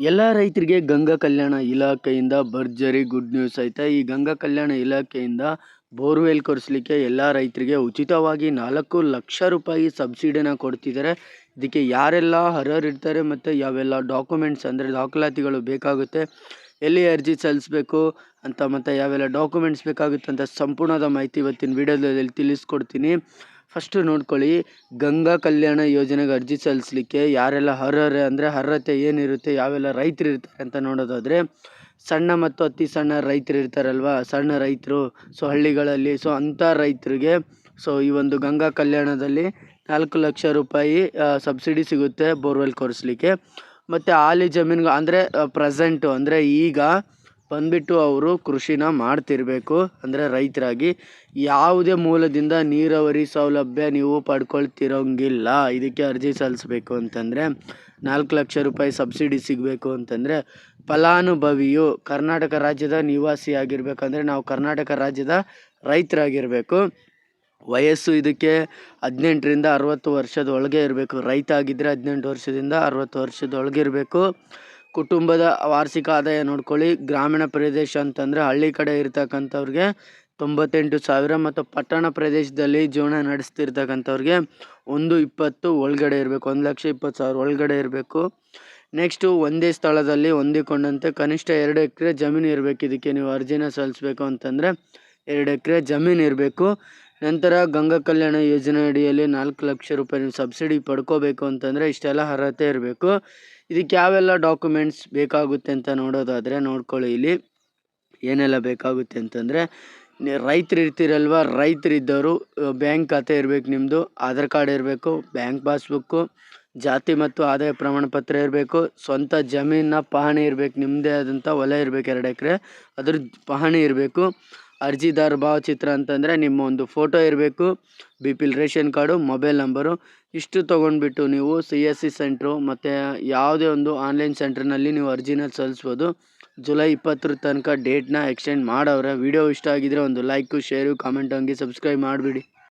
ಎಲ್ಲ ರೈತರಿಗೆ ಗಂಗಾ ಕಲ್ಯಾಣ ಇಲಾಖೆಯಿಂದ ಭರ್ಜರಿ ಗುಡ್ ನ್ಯೂಸ್ ಐತೆ. ಈ ಗಂಗಾ ಕಲ್ಯಾಣ ಇಲಾಖೆಯಿಂದ ಬೋರ್ವೆಲ್ ಕೊರೆಸ್ಲಿಕ್ಕೆ ಎಲ್ಲ ರೈತರಿಗೆ ಉಚಿತವಾಗಿ ನಾಲ್ಕು ಲಕ್ಷ ರೂಪಾಯಿ ಸಬ್ಸಿಡಿನ ಕೊಡ್ತಿದ್ದಾರೆ ಇದಕ್ಕೆ ಯಾರೆಲ್ಲ ಅರ್ಹರಿರ್ತಾರೆ ಮತ್ತು ಯಾವೆಲ್ಲ ಡಾಕ್ಯುಮೆಂಟ್ಸ್ ಅಂದರೆ ದಾಖಲಾತಿಗಳು ಬೇಕಾಗುತ್ತೆ, ಎಲ್ಲಿ ಅರ್ಜಿ ಸಲ್ಲಿಸ್ಬೇಕು ಅಂತ ಮತ್ತು ಯಾವೆಲ್ಲ ಡಾಕ್ಯುಮೆಂಟ್ಸ್ ಬೇಕಾಗುತ್ತೆ ಅಂತ ಸಂಪೂರ್ಣದ ಮಾಹಿತಿ ಇವತ್ತಿನ ವಿಡಿಯೋದಲ್ಲಿ ತಿಳಿಸ್ಕೊಡ್ತೀನಿ. ಫಸ್ಟು ನೋಡ್ಕೊಳ್ಳಿ. ಗಂಗಾ ಕಲ್ಯಾಣ ಯೋಜನೆಗೆ ಅರ್ಜಿ ಸಲ್ಲಿಸ್ಲಿಕ್ಕೆ ಯಾರೆಲ್ಲ ಅರ್ಹರೆ ಅಂದರೆ ಅರ್ಹತೆ ಏನಿರುತ್ತೆ, ಯಾವೆಲ್ಲ ರೈತರು ಇರ್ತಾರೆ ಅಂತ ನೋಡೋದಾದರೆ, ಸಣ್ಣ ಮತ್ತು ಅತಿ ಸಣ್ಣ ರೈತರು ಇರ್ತಾರಲ್ವ, ಸಣ್ಣ ರೈತರು, ಸೊ ಹಳ್ಳಿಗಳಲ್ಲಿ, ಸೊ ಅಂಥ ರೈತರಿಗೆ, ಸೊ ಈ ಒಂದು ಗಂಗಾ ಕಲ್ಯಾಣದಲ್ಲಿ ನಾಲ್ಕು ಲಕ್ಷ ರೂಪಾಯಿ ಸಬ್ಸಿಡಿ ಸಿಗುತ್ತೆ ಬೋರ್ವೆಲ್ ಕೊರೆಸ್ಲಿಕ್ಕೆ. ಮತ್ತು ಆಲಿ ಜಮೀನು ಅಂದರೆ ಪ್ರೆಸೆಂಟು ಅಂದರೆ ಈಗ ಬಂದ್ಬಿಟ್ಟು ಅವರು ಕೃಷಿನ ಮಾಡ್ತಿರಬೇಕು. ಅಂದರೆ ರೈತರಾಗಿ ಯಾವುದೇ ಮೂಲದಿಂದ ನೀರಾವರಿ ಸೌಲಭ್ಯ ನೀವು ಪಡ್ಕೊಳ್ತಿರೋಂಗಿಲ್ಲ. ಇದಕ್ಕೆ ಅರ್ಜಿ ಸಲ್ಲಿಸ್ಬೇಕು ಅಂತಂದರೆ ನಾಲ್ಕು ಲಕ್ಷ ರೂಪಾಯಿ ಸಬ್ಸಿಡಿ ಸಿಗಬೇಕು ಅಂತಂದರೆ ಫಲಾನುಭವಿಯು ಕರ್ನಾಟಕ ರಾಜ್ಯದ ನಿವಾಸಿ ನಿವಾಸಿಯಾಗಿರ್ಬೇಕಂದ್ರೆ ನಾವು ಕರ್ನಾಟಕ ರಾಜ್ಯದ ರೈತರಾಗಿರಬೇಕು. ವಯಸ್ಸು ಇದಕ್ಕೆ ಹದಿನೆಂಟರಿಂದ ಅರವತ್ತು ವರ್ಷದ ಒಳಗೆ ಇರಬೇಕು. ರೈತ ಆಗಿದ್ದರೆ ಹದಿನೆಂಟು ವರ್ಷದಿಂದ ಅರವತ್ತು ವರ್ಷದ ಒಳಗೆ ಇರಬೇಕು. ಕುಟುಂಬದ ವಾರ್ಷಿಕ ಆದಾಯ ನೋಡ್ಕೊಳ್ಳಿ. ಗ್ರಾಮೀಣ ಪ್ರದೇಶ ಅಂತಂದರೆ ಹಳ್ಳಿ ಕಡೆ ಇರ್ತಕ್ಕಂಥವ್ರಿಗೆ ತೊಂಬತ್ತೆಂಟು ಸಾವಿರ ಮತ್ತು ಪಟ್ಟಣ ಪ್ರದೇಶದಲ್ಲಿ ಜೀವನ ನಡೆಸ್ತಿರ್ತಕ್ಕಂಥವ್ರಿಗೆ ಒಂದು ಇಪ್ಪತ್ತು ಒಳಗಡೆ ಇರಬೇಕು. ಒಂದು ಲಕ್ಷ ಇಪ್ಪತ್ತು ಸಾವಿರ ಒಳಗಡೆ ಇರಬೇಕು. ನೆಕ್ಸ್ಟು ಒಂದೇ ಸ್ಥಳದಲ್ಲಿ ಹೊಂದಿಕೊಂಡಂತೆ ಕನಿಷ್ಠ ಎರಡು ಎಕರೆ ಜಮೀನು ಇರಬೇಕು. ಇದಕ್ಕೆ ನೀವು ಅರ್ಜಿನ ಸಲ್ಲಿಸ್ಬೇಕು ಅಂತಂದರೆ ಎರಡು ಎಕರೆ ಜಮೀನು ಇರಬೇಕು. ನಂತರ ಗಂಗಾ ಕಲ್ಯಾಣ ಯೋಜನೆ ಅಡಿಯಲ್ಲಿ ನಾಲ್ಕು ಲಕ್ಷ ರೂಪಾಯಿ ನೀವು ಸಬ್ಸಿಡಿ ಪಡ್ಕೋಬೇಕು ಅಂತಂದರೆ ಇಷ್ಟೆಲ್ಲ ಅರ್ಹತೆ ಇರಬೇಕು. ಇದಕ್ಕೆ ಯಾವೆಲ್ಲ ಡಾಕ್ಯುಮೆಂಟ್ಸ್ ಬೇಕಾಗುತ್ತೆ ಅಂತ ನೋಡೋದಾದರೆ ನೋಡ್ಕೊಳ್ಳಿ ಇಲ್ಲಿ. ಏನೆಲ್ಲ ಬೇಕಾಗುತ್ತೆ ಅಂತಂದರೆ ರೈತರು ಇರ್ತೀರಲ್ವ? ರೈತರಿದ್ದವರು ಬ್ಯಾಂಕ್ ಖಾತೆ ಇರಬೇಕು ನಿಮ್ಮದು ಆಧಾರ್ ಕಾರ್ಡ್ ಇರಬೇಕು, ಬ್ಯಾಂಕ್ ಪಾಸ್ಬುಕ್ಕು ಜಾತಿ ಮತ್ತು ಆದಾಯ ಪ್ರಮಾಣ ಪತ್ರ ಇರಬೇಕು, ಸ್ವಂತ ಜಮೀನ ಪಹಣಿ ಇರಬೇಕು ನಿಮ್ಮದೇ ಆದಂಥ ಹೊಲ ಇರಬೇಕು ಎರಡು ಎಕರೆ ಅದ್ರ ಪಹಣಿ ಇರಬೇಕು. ಅರ್ಜಿದಾರ ಭಾವಚಿತ್ರ ಅಂತಂದರೆ ನಿಮ್ಮ ಒಂದು ಫೋಟೋ ಇರಬೇಕು B PL ration card, mobile number. ಇಷ್ಟು ತೊಗೊಂಡ್ಬಿಟ್ಟು ನೀವು ಸಿ ಎಸ್ ಸಿ ಸೆಂಟ್ರು ಮತ್ತು ಯಾವುದೇ ಒಂದು ಆನ್ಲೈನ್ ಸೆಂಟ್ರ್ನಲ್ಲಿ ನೀವು ಅರ್ಜಿನ ಸಲ್ಲಿಸ್ಬೋದು. ಜುಲೈ ಇಪ್ಪತ್ತರ ತನಕ ಡೇಟ್ನ ಎಕ್ಸ್ಟೆಂಡ್ ಮಾಡವ್ರೆ. ವಿಡಿಯೋ ಇಷ್ಟ ಆಗಿದ್ರೆ ಒಂದು ಲೈಕು, ಶೇರು, ಕಾಮೆಂಟ್ ಹಂಗೆ ಸಬ್ಸ್ಕ್ರೈಬ್ ಮಾಡಿಬಿಡಿ.